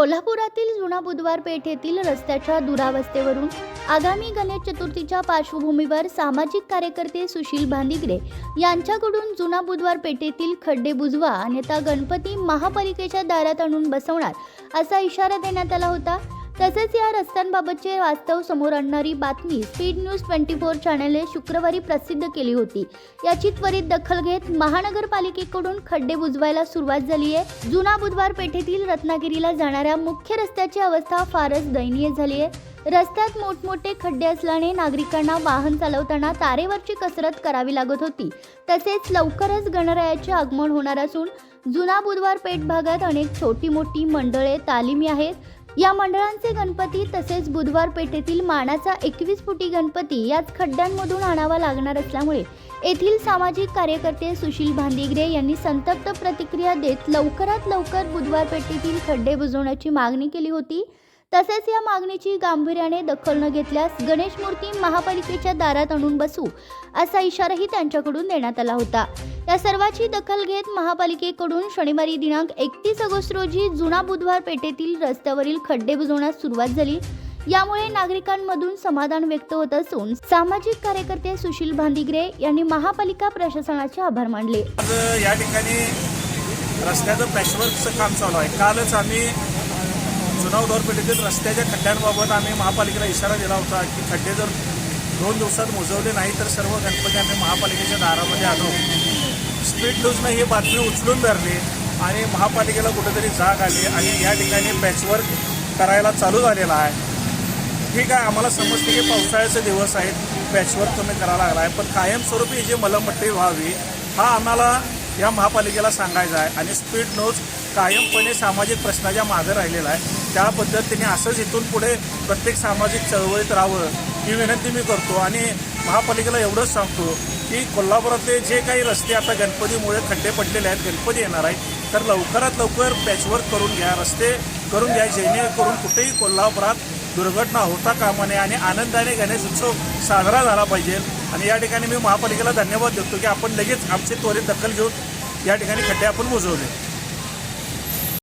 कोल्हापुरातील जुना बुधवार पेठेतील रस्त्याच्या दुरावस्थेवरून आगामी गणेश चतुर्थीच्या पार्श्वभूमीवर सामाजिक कार्यकर्ते सुशील भांदिगडे यांच्याकडून जुना बुधवार पेठेतील खड्डे बुजवा अन्यथा गणपती महापालिकेच्या दारात आणून बसवणार असा इशारा देण्यात आला होता. तसेच या रस्त्यांबाबतचे वास्तव समोर आणणारी बातमी स्पीड न्यूज ट्वेंटी फोर चॅनलने शुक्रवारी प्रसिद्ध केली होती. याची त्वरित दखल घेत महानगरपालिकेकडून खड्डे बुजवायला सुरुवात झाली आहे. जुना बुधवार पेठेतील रत्नागिरीला जाणाऱ्या मुख्य रस्त्याची अवस्था फारच दयनीय झाली आहे. रस्त्यात मोठमोठे खड्डे असल्याने नागरिकांना वाहन चालवताना तारेवरची कसरत करावी लागत होती. तसेच लवकरच गणरायाचे आगमन होणार असून जुना बुधवार पेठ भागात अनेक छोटी मोठी मंडळे तालिमी आहेत. या मंडळांचे गणपती तसेच बुधवार पेठेतील मानाचा एकवीस फुटी गणपती याच खड्ड्यांमधून आणावा लागणार असल्यामुळे येथील सामाजिक कार्यकर्ते सुशील भांदिगरे यांनी संतप्त प्रतिक्रिया देत लवकरात लवकर बुधवार पेठेतील खड्डे बुजवण्याची मागणी केली होती. तसेच या मागणीची गांभीर्याने दखल न घेतल्यास गणेश मूर्ती महापालिकेच्या दारात आणून बसू असा इशाराही त्यांच्याकडून देण्यात आला होता. या सर्वाची दखल घेत महापालिकेकडून शनिवारी दिनांक एकतीस ऑगस्ट रोजी जुना बुधवार पेठेतील रस्त्यावरील खड्डे बुजवण्यास सुरुवात झाली. यामुळे नागरिकांमधून समाधान व्यक्त होत असून सामाजिक कार्यकर्ते सुशील भांदिग्रे यांनी महापालिका प्रशासनाचे आभार मानले. आज या ठिकाणी रस्त्याचं पॅशवर्कचं काम चालू आहे. कालच आम्ही जुना पेठेतील रस्त्याच्या खड्ड्यांबाबत आम्ही महापालिकेला इशारा दिला होता की खड्डे जर दोन दिवसात मोजवले नाही तर सर्व गणपती आम्ही महापालिकेच्या दारामध्ये आणू स्पीड न्यूजनं ही बातमी उचलून धरली आणि महापालिकेला कुठेतरी जाग आली आणि या ठिकाणी पॅचवर्क करायला चालू झालेला आहे. ठीक आहे आम्हाला समजते की पावसाळ्याचे दिवस आहेत पॅचवर्क तुम्ही करायला लागला आहे पण कायमस्वरूपी जी मलमट्टी व्हावी हा आम्हाला या महापालिकेला सांगायचा आहे आणि स्पीड न्यूज कायमपणे सामाजिक प्रश्नाच्या मागे राहिलेला आहे. त्या पद्धतीने असंच इथून पुढे प्रत्येक सामाजिक चळवळीत राहावं ही विनंती मी करतो आणि महापालिकेला एवढंच सांगतो की कोल्हापुरातले जे काही रस्ते आता गणपतीमुळे खड्डे पडलेले आहेत गणपती येणार आहेत तर लवकरात लवकर पॅचवर्क करून घ्या रस्ते करून घ्या जेणेकरून कुठेही कोल्हापुरात दुर्घटना होता कामा नये आणि आनंदाने गणेश उत्सव साजरा झाला पाहिजे. आणि या ठिकाणी मी महापालिकेला धन्यवाद देतो की आपण लगेच आमची त्वरित दखल घेऊन या ठिकाणी खड्डे आपण बुजवले.